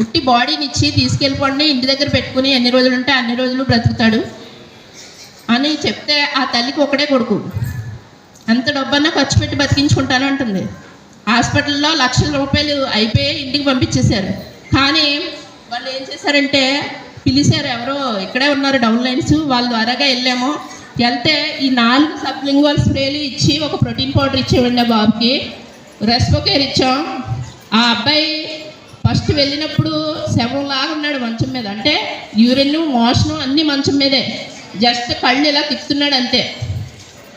ఉట్టి బాడీని ఇచ్చి తీసుకెళ్ళిపోండి ఇంటి దగ్గర పెట్టుకుని ఎన్ని రోజులు ఉంటే అన్ని రోజులు బ్రతుకుతాడు అని చెప్తే ఆ తల్లికి ఒకడే కొడుకు. అంత డబ్బన్నా ఖర్చు పెట్టి బతికించుకుంటాను అంటుంది. హాస్పిటల్లో లక్షల రూపాయలు అయిపోయి ఇంటికి పంపించేశారు. కానీ వాళ్ళు ఏం చేశారంటే పిలిచారు ఎవరో ఇక్కడే ఉన్నారు డౌన్ లైన్స్ వాళ్ళ ద్వారాగా వెళ్ళాము. వెళ్తే ఈ నాలుగు సబ్లింగ్వల్ స్ప్రేలు ఇచ్చి ఒక ప్రోటీన్ పౌడర్ ఇచ్చేవండి ఆ బాబుకి. రెస్పోకేర్ ఇచ్చాం. ఆ అబ్బాయి ఫస్ట్ వెళ్ళినప్పుడు శవంలాగా ఉన్నాడు మంచం మీద. అంటే యూరిన్ మోషను అన్ని మంచం మీదే. జస్ట్ కళ్ళు ఇలా తిప్పుతున్నాడు అంతే.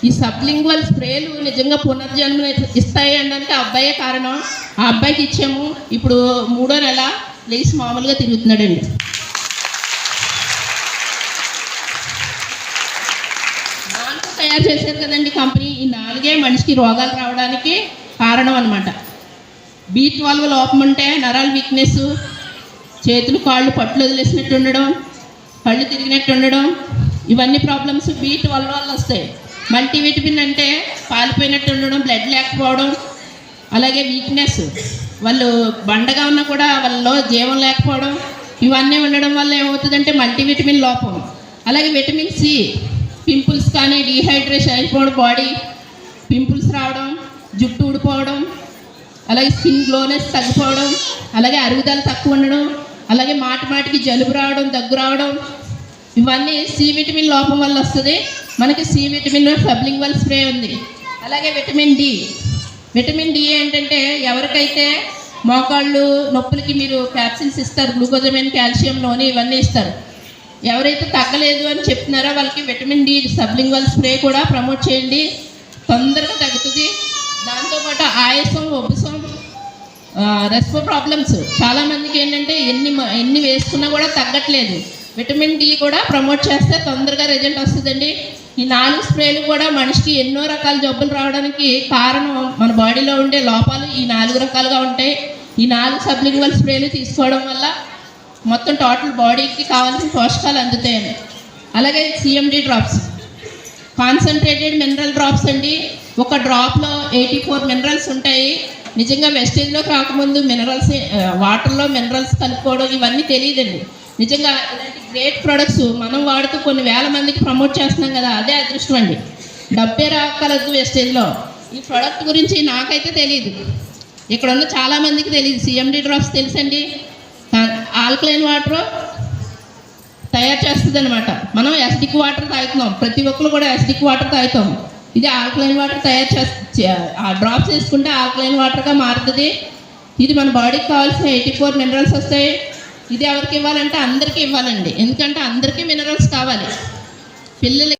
ఈ సబ్లింగ్వల్ స్ప్రేలు నిజంగా పునర్జన్మ ఇస్తాయి అంటే ఆ అబ్బాయే కారణం. ఆ అబ్బాయికి ఇచ్చాము. ఇప్పుడు మూడో నెల లేచి మామూలుగా తిరుగుతున్నాడండి. నాలుగు తయారు చేశారు కదండి కంపెనీ. ఈ నాలుగే మనిషికి రోగాలు రావడానికి కారణం అనమాట బీ ట్వెల్వ్ లోపం ఉంటే నరాల వీక్నెస్ చేతులు కాళ్ళు పట్లు వదిలేసినట్టు ఉండడం కళ్ళు తిరిగినట్టు ఉండడం ఇవన్నీ ప్రాబ్లమ్స్ బీ ట్వెల్వ్ వల్ల వస్తాయి. మల్టీవిటమిన్ అంటే పాలిపోయినట్టు ఉండడం బ్లడ్ లేకపోవడం అలాగే వీక్నెస్ వాళ్ళు బండగా ఉన్నా కూడా వాళ్ళలో జీవం లేకపోవడం ఇవన్నీ ఉండడం వల్ల ఏమవుతుందంటే మల్టీవిటమిన్ లోపం. అలాగే విటమిన్ సి పింపుల్స్ కానీ డీహైడ్రేషన్ అయిపోవడం బాడీ పింపుల్స్ రావడం జుట్టు ఊడిపోవడం అలాగే స్కిన్ గ్లోనెస్ తగ్గిపోవడం అలాగే అరుగుదల తక్కువ ఉండడం అలాగే మాటి మాటికి జలుబు రావడం దగ్గు రావడం ఇవన్నీ సి విటమిన్ లోపం వల్ల వస్తుంది. మనకి సి విటమిన్ సబ్లింగ్వల్ స్ప్రే ఉంది. అలాగే విటమిన్ డి విటమిన్ డి ఏంటంటే ఎవరికైతే మోకాళ్ళు నొప్పులకి మీరు క్యాప్సిల్స్ ఇస్తారు గ్లూకోజమైన్ కాల్షియం నూనె ఇవన్నీ ఇస్తారు. ఎవరైతే తగ్గలేదు అని చెప్తున్నారో వాళ్ళకి విటమిన్ డి సబ్లింగ్వల్ స్ప్రే కూడా ప్రమోట్ చేయండి. తొందరగా తగ్గుతుంది. దాంతోపాటు ఆయాసం రెస్పో ప్రాబ్లమ్స్ చాలా మందికి ఏంటంటే ఎన్ని మ- ఎన్ని వేసుకున్నా కూడా తగ్గట్లేదు. విటమిన్ డి కూడా ప్రమోట్ చేస్తే తొందరగా రిజల్ట్ వస్తుందండి. ఈ నాలుగు స్ప్రేలు కూడా మనిషికి ఎన్నో రకాల జబ్బులు రావడానికి కారణం మన బాడీలో ఉండే లోపాలు ఈ నాలుగు రకాలుగా ఉంటాయి. ఈ నాలుగు సబ్లింగ్వల్ స్ప్రేలు తీసుకోవడం వల్ల మొత్తం టోటల్ బాడీకి కావాల్సిన పోషకాలు అందుతాయండి అలాగే CMD drops concentrated mineral drops అండి. ఒక డ్రాప్లో ఎయిటీ ఫోర్ మినరల్స్ ఉంటాయి. నిజంగా వెస్టేజ్లోకి రాకముందు మినరల్స్ వాటర్లో మినరల్స్ కలుపుకోవడం ఇవన్నీ తెలియదండి. నిజంగా ఇలాంటి గ్రేట్ ప్రొడక్ట్స్ మనం వాడుతూ కొన్ని వేల మందికి ప్రమోట్ చేస్తున్నాం కదా అదే అదృష్టం అండి. డబ్బే రాకలదు వెస్టేజ్లో. ఈ ప్రోడక్ట్ గురించి నాకైతే తెలియదు ఇక్కడ ఉన్న చాలామందికి తెలియదు సిఎండి డ్రాప్స్ తెలుసండి? ఆల్కలైన్ వాటర్ తయారు చేస్తుంది అనమాట మనం ఎస్డిక్ వాటర్ తాగుతున్నాం. ప్రతి ఒక్కరు కూడా ఎస్డిక్ వాటర్ తాగుతాం ఇది ఆల్కలైన్ వాటర్ తయారు చేస్తే ఆ డ్రాప్స్ వేసుకుంటే ఆల్కలైన్ వాటర్గా మారుతుంది. ఇది మన బాడీకి కావాల్సిన ఎయిటీ ఫోర్ మినరల్స్ వస్తాయి. ఇది ఎవరికి ఇవ్వాలంటే అందరికీ ఇవ్వాలండి. ఎందుకంటే అందరికీ మినరల్స్ కావాలి. పిల్లలకి